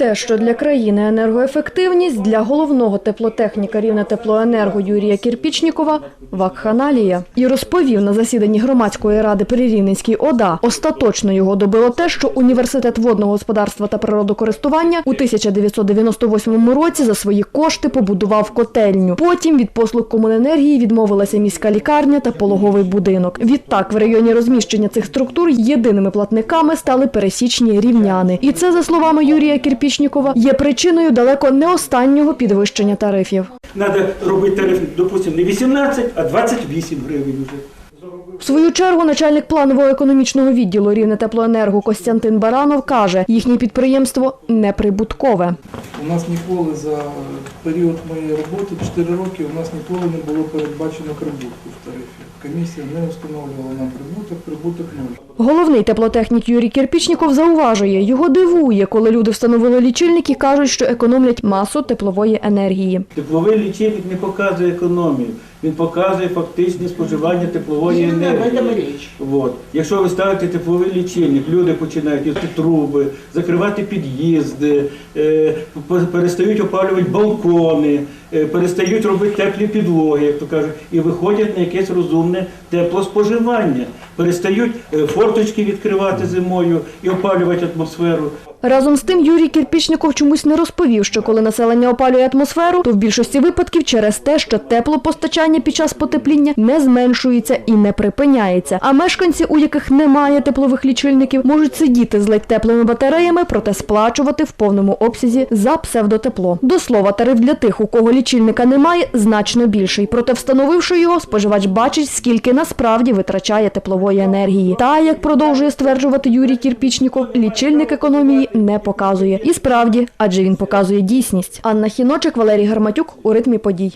Те, що для країни енергоефективність, для головного теплотехніка рівня теплоенерго Юрія Кірпічнікова – вакханалія. І розповів на засіданні громадської ради при Рівненській ОДА. Остаточно його добило те, що університет водного господарства та природокористування у 1998 році за свої кошти побудував котельню. Потім від послуг комуненергії відмовилася міська лікарня та пологовий будинок. Відтак в районі розміщення цих структур єдиними платниками стали пересічні рівняни. І це, за словами Юрія Кірпічнікова, є причиною далеко не останнього підвищення тарифів. Треба робити тариф, допустимо, не 18, а 28 гривень вже. В свою чергу начальник планово-економічного відділу Рівне теплоенерго Костянтин Баранов каже, їхнє підприємство неприбуткове. У нас ніколи за період моєї роботи, 4 роки, у нас ніколи не було передбачено прибутку в тарифі. Комісія не встановлювала нам прибуток, прибуток нуль. Головний теплотехнік Юрій Кірпічніков зауважує, його дивує, коли люди встановили лічильник і кажуть, що економлять масу теплової енергії. Тепловий лічильник не показує економію, він показує фактичне споживання теплової енергії. От. Якщо ви ставите тепловий лічильник, люди починають їсти труби, закривати під'їзди, е, перестають опалювати балкони, перестають робити теплі підлоги, як то кажуть, і виходять на якесь розумне теплоспоживання. Перестають е, форточки відкривати зимою і опалювати атмосферу. Разом з тим Юрій Кірпічніков чомусь не розповів, що коли населення опалює атмосферу, то в більшості випадків через те, що теплопостачання під час потепління не зменшується і не припиняється. А мешканці, у яких немає теплових лічильників, можуть сидіти з ледь теплими батареями, проте сплачувати в повному обсязі за псевдотепло. До слова, тариф для тих, у кого лічильника немає, значно більший. Проте, встановивши його, споживач бачить, скільки насправді витрачає теплової енергії. Та, як продовжує стверджувати Юрій Кірпічніков, лічильник економії не показує. І справді, адже він показує дійсність. Анна Хіночик, Валерій Гарматюк у ритмі подій.